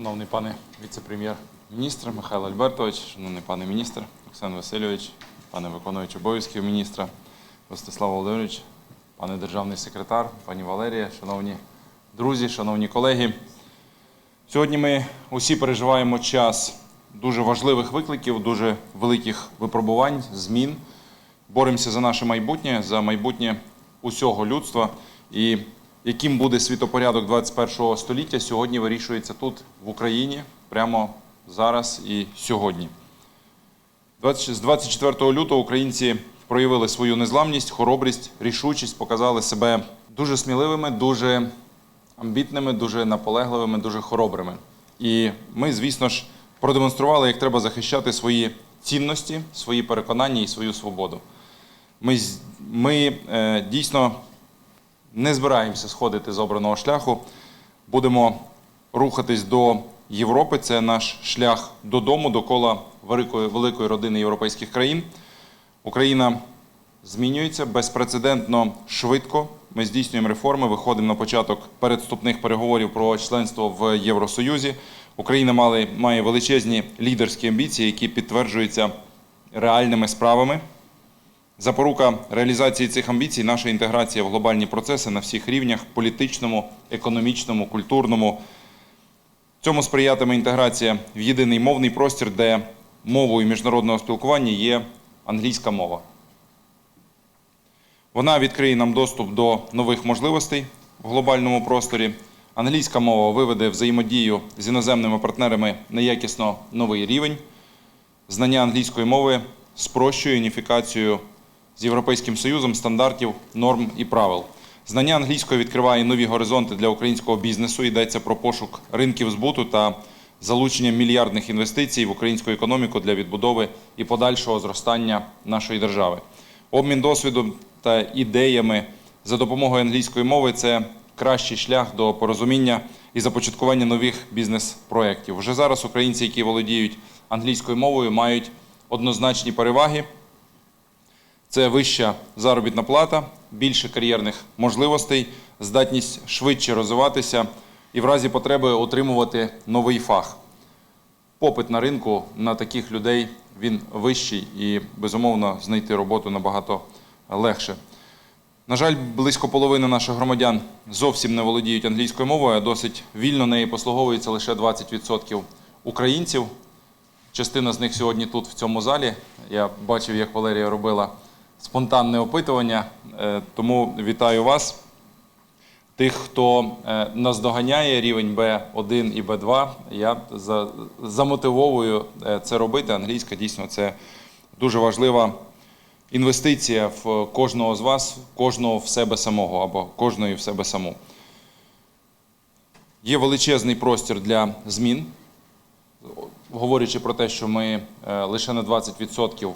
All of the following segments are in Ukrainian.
Шановний пане віце-прем'єр-міністр Михайло Альбертович, шановний пане міністр Олександр Васильович, пане виконуючий обов'язків міністра Ростислав Володимирович, пане державний секретар, пані Валерія, шановні друзі, шановні колеги. Сьогодні ми усі переживаємо час дуже важливих викликів, дуже великих випробувань, змін. Боремося за наше майбутнє, за майбутнє усього людства. І яким буде світопорядок 21 століття, сьогодні вирішується тут, в Україні, прямо зараз і сьогодні. З 24 лютого українці проявили свою незламність, хоробрість, рішучість, показали себе дуже сміливими, дуже амбітними, дуже наполегливими, дуже хоробрими. І ми, звісно ж, продемонстрували, як треба захищати свої цінності, свої переконання і свою свободу. Ми, ми е, дійсно не збираємося сходити з обраного шляху. Будемо рухатись до Європи. Це наш шлях додому, до кола великої, великої родини європейських країн. Україна змінюється безпрецедентно швидко. Ми здійснюємо реформи, виходимо на початок передступних переговорів про членство в Євросоюзі. Україна мали, має величезні лідерські амбіції, які підтверджуються реальними справами. Запорука реалізації цих амбіцій наша інтеграція в глобальні процеси на всіх рівнях політичному, економічному, культурному. Цьому сприятиме інтеграція в єдиний мовний простір, де мовою міжнародного спілкування є англійська мова. Вона відкриє нам доступ до нових можливостей в глобальному просторі. Англійська мова виведе взаємодію з іноземними партнерами на якісно новий рівень. Знання англійської мови спрощує уніфікацію з Європейським Союзом стандартів, норм і правил. Знання англійської відкриває нові горизонти для українського бізнесу. Йдеться про пошук ринків збуту та залучення мільярдних інвестицій в українську економіку для відбудови і подальшого зростання нашої держави. Обмін досвідом та ідеями за допомогою англійської мови це кращий шлях до порозуміння і започаткування нових бізнес-проєктів. Вже зараз українці, які володіють англійською мовою, мають однозначні переваги. Це вища заробітна плата, більше кар'єрних можливостей, здатність швидше розвиватися і в разі потреби отримувати новий фах. Попит на ринку на таких людей він вищий і, безумовно, знайти роботу набагато легше. На жаль, близько половини наших громадян зовсім не володіють англійською мовою, а досить вільно нею послуговується лише 20% українців. Частина з них сьогодні тут, в цьому залі. Я бачив, як Валерія робила спонтанне опитування, е, тому вітаю вас. Тих, хто е, наздоганяє рівень B1 і B2, я замотивовую е, це робити. Англійська дійсно це дуже важлива інвестиція в кожного з вас, кожного в себе самого або кожної в себе саму. Є величезний простір для змін, говорячи про те, що ми лише на 20%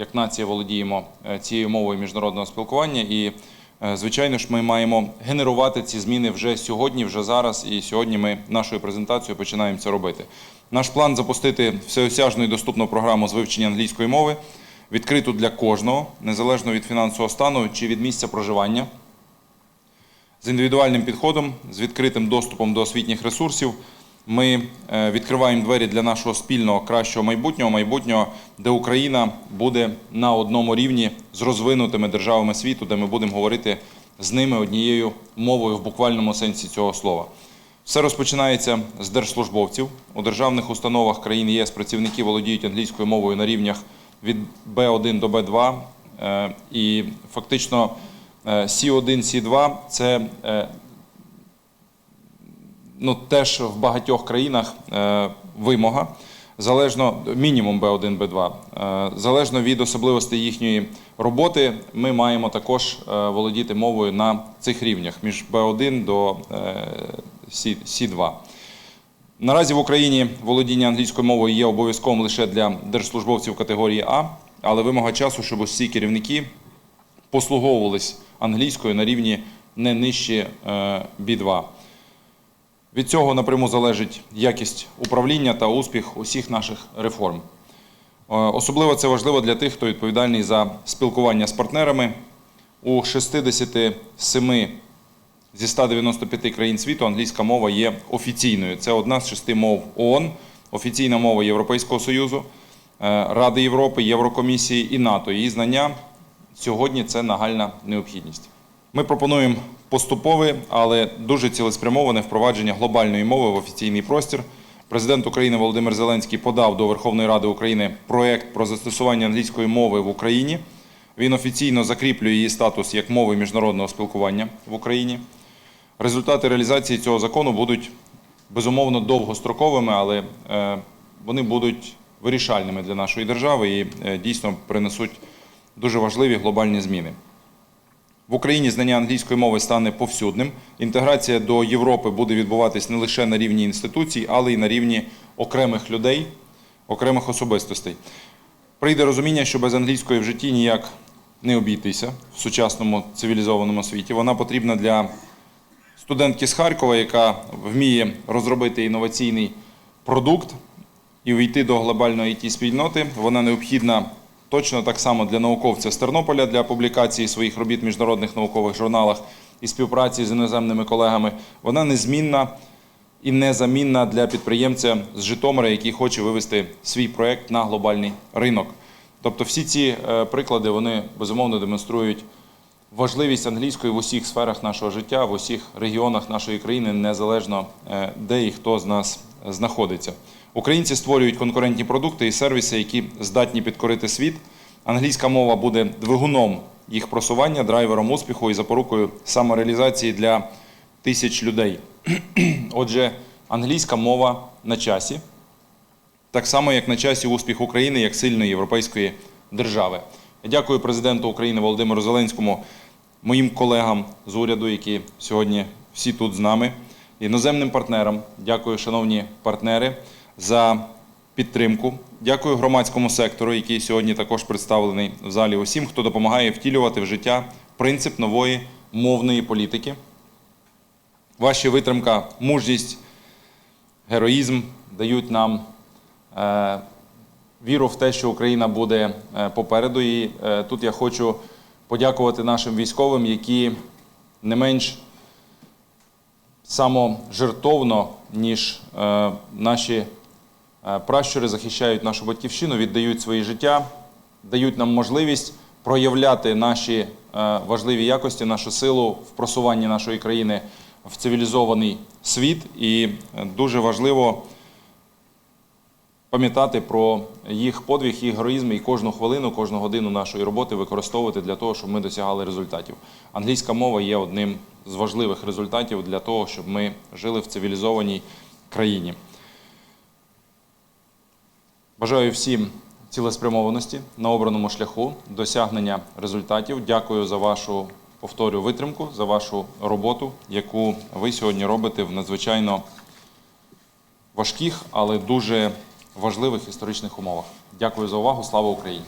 як нація володіємо е, цією мовою міжнародного спілкування. І, е, звичайно ж, ми маємо генерувати ці зміни вже сьогодні, вже зараз. І сьогодні ми нашою презентацією починаємо це робити. Наш план запустити всеосяжну і доступну програму з вивчення англійської мови, відкриту для кожного, незалежно від фінансового стану чи від місця проживання з індивідуальним підходом, з відкритим доступом до освітніх ресурсів. Ми е, відкриваємо двері для нашого спільного кращого майбутнього, майбутнього, де Україна буде на одному рівні з розвинутими державами світу, де ми будемо говорити з ними однією мовою в буквальному сенсі цього слова. Все розпочинається з держслужбовців. У державних установах країн ЄС працівники володіють англійською мовою на рівнях від B1 до B2. Е, І фактично е, C1, C2 – це е, ну, теж в багатьох країнах е, вимога, залежно мінімум B1, B2. Е, залежно від особливостей їхньої роботи, ми маємо також е, володіти мовою на цих рівнях між B1 до е, C, C2. Наразі в Україні володіння англійською мовою є обов'язковим лише для держслужбовців категорії А, але вимога часу, щоб усі керівники послуговувались англійською на рівні не нижче е, B2. Від цього напряму залежить якість управління та успіх усіх наших реформ. Е, Особливо це важливо для тих, хто відповідальний за спілкування з партнерами. У 67 зі 195 країн світу англійська мова є офіційною. Це одна з шести мов ООН, офіційна мова Європейського Союзу, е, Ради Європи, Єврокомісії і НАТО. Її знання сьогодні це нагальна необхідність. Ми пропонуємо поступове, але дуже цілеспрямоване впровадження глобальної мови в офіційний простір. Президент України Володимир Зеленський подав до Верховної Ради України проект про застосування англійської мови в Україні. Він офіційно закріплює її статус як мови міжнародного спілкування в Україні. Результати реалізації цього закону будуть безумовно довгостроковими, але е, вони будуть вирішальними для нашої держави і е, дійсно принесуть дуже важливі глобальні зміни. В Україні знання англійської мови стане повсюдним. Інтеграція до Європи буде відбуватись не лише на рівні інституцій, але й на рівні окремих людей, окремих особистостей. Прийде розуміння, що без англійської в житті ніяк не обійтися в сучасному цивілізованому світі. Вона потрібна для студентки з Харкова, яка вміє розробити інноваційний продукт і увійти до глобальної it спільноти. Вона необхідна точно так само для науковця з Тернополя для публікації своїх робіт в міжнародних наукових журналах і співпраці з іноземними колегами. Вона незмінна і незамінна для підприємця з Житомира, який хоче вивести свій проект на глобальний ринок. Тобто, всі ці е, приклади вони безумовно демонструють важливість англійської в усіх сферах нашого життя, в усіх регіонах нашої країни, незалежно е, де і хто з нас знаходиться. Українці створюють конкурентні продукти і сервіси, які здатні підкорити світ. Англійська мова буде двигуном їх просування, драйвером успіху і запорукою самореалізації для тисяч людей. Отже, англійська мова на часі, так само як на часі успіх України як сильної європейської держави. Я дякую президенту України Володимиру Зеленському, моїм колегам з уряду, які сьогодні всі тут з нами, іноземним партнерам. Дякую, шановні партнери, за підтримку. Дякую громадському сектору, який сьогодні також представлений в залі. Усім, хто допомагає втілювати в життя принцип нової мовної політики. Ваша витримка, мужність, героїзм дають нам е, віру в те, що Україна буде е, попереду. І е, тут я хочу подякувати нашим військовим, які не менш саможертовно, ніж е, наші пращури захищають нашу батьківщину, віддають свої життя, дають нам можливість проявляти наші е, важливі якості, нашу силу в просуванні нашої країни в цивілізований світ. І е, дуже важливо пам'ятати про їх подвиг, їх героїзм і кожну хвилину, кожну годину нашої роботи використовувати для того, щоб ми досягали результатів. Англійська мова є одним з важливих результатів для того, щоб ми жили в цивілізованій країні. Бажаю всім цілеспрямованості на обраному шляху досягнення результатів. Дякую за вашу повторю витримку, за вашу роботу, яку ви сьогодні робите в надзвичайно важких, але дуже важливих історичних умовах. Дякую за увагу. Слава Україні!